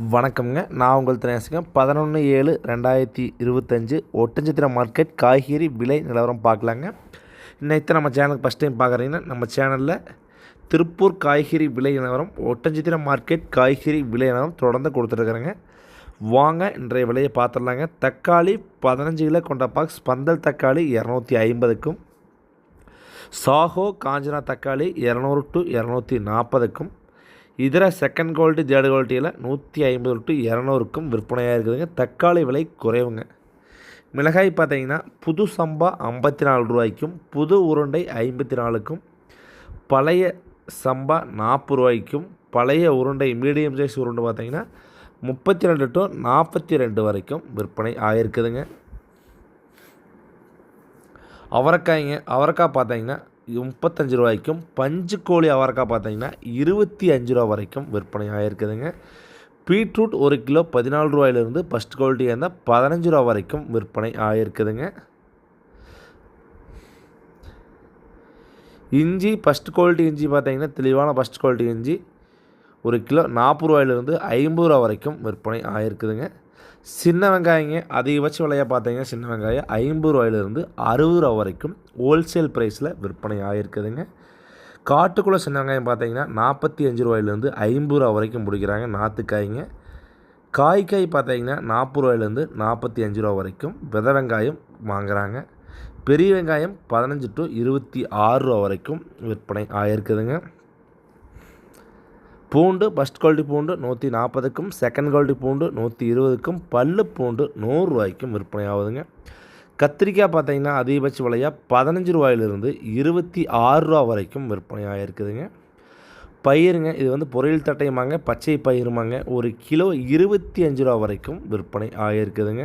வணக்கம்ங்க. நான் உங்கள் தினேசுங்க பதினொன்று ஏழு ரெண்டாயிரத்தி இருபத்தஞ்சு ஒட்டஞ்சத்திரம் மார்க்கெட் காய்கறி விலை நிலவரம் பார்க்கலாங்க. இன்னைக்கு நம்ம சேனலுக்கு ஃபஸ்ட் டைம் பார்க்குறீங்கன்னா நம்ம சேனலில் திருப்பூர் காய்கறி விலை நிலவரம் ஒட்டஞ்சத்திரம் மார்க்கெட் காய்கறி விலை நிலவரம் தொடர்ந்து கொடுத்துருக்குறேங்க வாங்க இன்றைய விலையை பார்த்துடலாங்க. தக்காளி பதினஞ்சு கிலோ கொண்ட பாக்ஸ் பந்தல் தக்காளி இரநூத்தி ஐம்பதுக்கும் சாஹோ காஞ்சனா தக்காளி இரநூறு டு இரநூத்தி நாற்பதுக்கும் இதர செகண்ட் குவாலிட்டி தேர்ட் குவாலிட்டியில் நூற்றி ஐம்பது டு இரநூறுக்கும் விற்பனையாக இருக்குதுங்க. தக்காளி விலை குறைவுங்க. மிளகாய் பார்த்தீங்கன்னா புது சம்பா ஐம்பத்தி நாலு ரூபாய்க்கும் புது உருண்டை ஐம்பத்தி நாலுக்கும் பழைய சம்பா நாற்பது ரூபாய்க்கும் பழைய உருண்டை மீடியம் சைஸ் உருண்டை பார்த்தீங்கன்னா முப்பத்தி ரெண்டு டு நாற்பத்தி ரெண்டு வரைக்கும் விற்பனை ஆகிருக்குதுங்க அவரைக்காய்ங்க அவரைக்காய் பார்த்தீங்கன்னா முப்பத்தஞ்சு ரூபாய்க்கும் பஞ்சு கோழி அவரைக்காய் பார்த்தீங்கன்னா இருபத்தி அஞ்சு ரூபா வரைக்கும் விற்பனை ஆகிருக்குதுங்க பீட்ரூட் ஒரு கிலோ பதினாலு ரூபாயிலிருந்து ஃபஸ்ட் குவாலிட்டியாக இருந்தால் பதினஞ்சு ரூபா வரைக்கும் விற்பனை ஆகிருக்குதுங்க இஞ்சி ஃபஸ்ட் குவாலிட்டி இஞ்சி பார்த்தீங்கன்னா தெளிவான ஃபஸ்ட் குவாலிட்டி இஞ்சி. ஒரு கிலோ நாற்பது ரூபாயிலிருந்து ஐம்பது ரூபா வரைக்கும் விற்பனை ஆகிருக்குதுங்க சின்ன வெங்காயங்க அதிகபட்ச விலையாக பார்த்தீங்கன்னா சின்ன வெங்காயம் ஐம்பது ரூபாயிலிருந்து அறுபது ரூபா வரைக்கும் ஹோல்சேல் ப்ரைஸில் விற்பனை ஆகிருக்குதுங்க காட்டுக்குள்ளே சின்ன வெங்காயம் பார்த்தீங்கன்னா நாற்பத்தி அஞ்சு ரூபாயிலேருந்து ஐம்பது ரூபா வரைக்கும் பிடிக்கிறாங்க நாற்றுக்காய்ங்க காய்க்காய் பார்த்தீங்கன்னா நாற்பது ரூபாயிலேருந்து நாற்பத்தி அஞ்சு ரூபா வரைக்கும் வித வெங்காயம் வாங்குகிறாங்க பெரிய வெங்காயம் பதினஞ்சு டு இருபத்தி ஆறு ரூபா வரைக்கும் விற்பனை ஆகிருக்குதுங்க பூண்டு ஃபஸ்ட் குவாலிட்டி பூண்டு நூற்றி நாற்பதுக்கும் செகண்ட் குவாலிட்டி பூண்டு நூற்றி இருபதுக்கும் பல்லு பூண்டு நூறுரூவாய்க்கும் விற்பனை ஆகுதுங்க கத்திரிக்காய் பார்த்தீங்கன்னா அதிகபட்ச விலையாக பதினஞ்சு ரூபாயிலிருந்து இருபத்தி ஆறு ரூபா வரைக்கும் விற்பனை ஆகிருக்குதுங்க பயிருங்க இது வந்து பொரியல் தட்டையுமாங்க பச்சை பயிருமாங்க ஒரு கிலோ இருபத்தி அஞ்சு ரூபா வரைக்கும் விற்பனை ஆகிருக்குதுங்க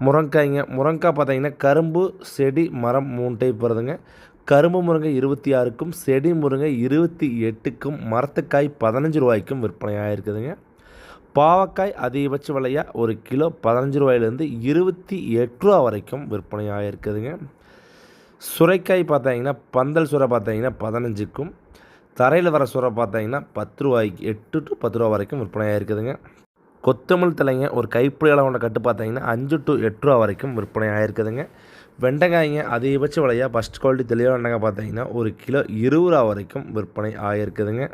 முருங்காய்ங்க முருங்காய் பார்த்தீங்கன்னா கரும்பு செடி மரம் மூணு டைப் வருதுங்க கரும்பு முருங்கை இருபத்தி ஆறுக்கும் செடி முருங்கை இருபத்தி எட்டுக்கும் மரத்துக்காய் பதினஞ்சு ரூபாய்க்கும் விற்பனையாக இருக்குதுங்க பாவக்காய் அதிகபட்ச விலையாக ஒரு கிலோ பதினஞ்சு ரூபாயிலேருந்து இருபத்தி எட்டு ரூபா வரைக்கும் விற்பனையாக இருக்குதுங்க சுரைக்காய் பார்த்தீங்கன்னா பந்தல் சுரை பார்த்தீங்கன்னா பதினஞ்சுக்கும் தரையில் வர சுரை பார்த்தீங்கன்னா பத்து ரூபாய்க்கு எட்டு டு பத்து ரூபா வரைக்கும் விற்பனையாக இருக்குதுங்க கொத்தமல்லி தலைங்க ஒரு கைப்பிடி அளவுன கட்டு பார்த்தீங்கன்னா அஞ்சு டு எட்டு ரூபா வரைக்கும் விற்பனையாக இருக்குதுங்க வெண்டைக்காய்ங்க அதிகபட்ச விலையாக ஃபஸ்ட் குவாலிட்டி தெளிவாக வெண்டைக்காய் பார்த்தீங்கன்னா ஒரு கிலோ இருபது ரூபா வரைக்கும் விற்பனை ஆகிருக்குதுங்க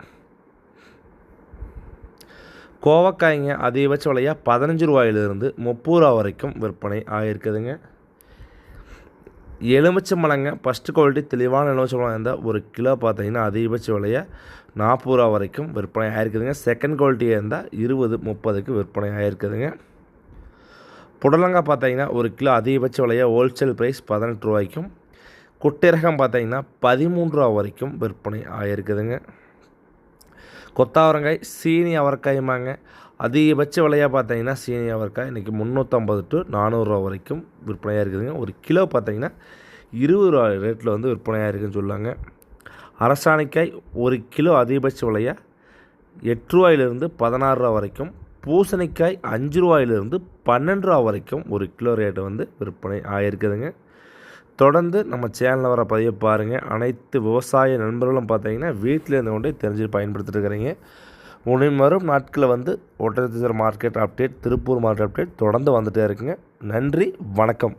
கோவக்காய்ங்க அதிகபட்ச விலையாக பதினஞ்சு ரூபாயிலிருந்து முப்பது ரூபா வரைக்கும் விற்பனை ஆகிருக்குதுங்க எலுமிச்சம்பழங்க ஃபஸ்ட்டு குவாலிட்டி தெளிவான எலுமிச்சம்பழம் இருந்தால் ஒரு கிலோ பார்த்தீங்கன்னா அதிகபட்ச விலையை? நாற்பது ரூபா வரைக்கும் விற்பனை ஆகிருக்குதுங்க செகண்ட் குவாலிட்டியாக இருந்தால் இருபது முப்பதுக்கு விற்பனை ஆகிருக்குதுங்க புடலங்காய் பார்த்தீங்கன்னா ஒரு கிலோ அதிகபட்ச விலையாக ஹோல்சேல் ப்ரைஸ் பதினெட்டு ரூபாய்க்கும் குட்டிரகம் பார்த்தீங்கன்னா பதிமூன்று ரூபா வரைக்கும் விற்பனை ஆகிருக்குதுங்க கொத்தாவரங்காய் சீனி அவரைக்காயுமாங்க அதிகபட்ச விலையாக பார்த்தீங்கன்னா சீனி அவரைக்காய் இன்றைக்கி முந்நூற்றம்பது டு நானூறுரூவா வரைக்கும் விற்பனையாக இருக்குதுங்க ஒரு கிலோ பார்த்தீங்கன்னா இருபது ரூபா ரேட்டில் வந்து விற்பனையாக இருக்குதுன்னு சொல்லுவாங்க அரசாணிக்காய் ஒரு கிலோ அதிகபட்ச விலையாக எட்டு ரூபாயிலிருந்து பதினாறு ரூபா வரைக்கும் பூசணிக்காய் அஞ்சு ரூபாயிலிருந்து பன்னெண்டு ரூபா வரைக்கும் ஒரு கிலோ ரேட்டு வந்து விற்பனை ஆகிருக்குதுங்க தொடர்ந்து நம்ம சேனலில் வர பதிவை பாருங்கள் அனைத்து விவசாய நண்பர்களும் பார்த்தீங்கன்னா வீட்டில் இருந்து கொண்டே தெரிஞ்சு பயன்படுத்திட்டு இருக்கிறீங்க. வரும் நாட்களில் வந்து ஒட்டச்சத்திர market update Tiruppur market update தொடர்ந்து வந்துகிட்டே இருக்குங்க. நன்றி வணக்கம்.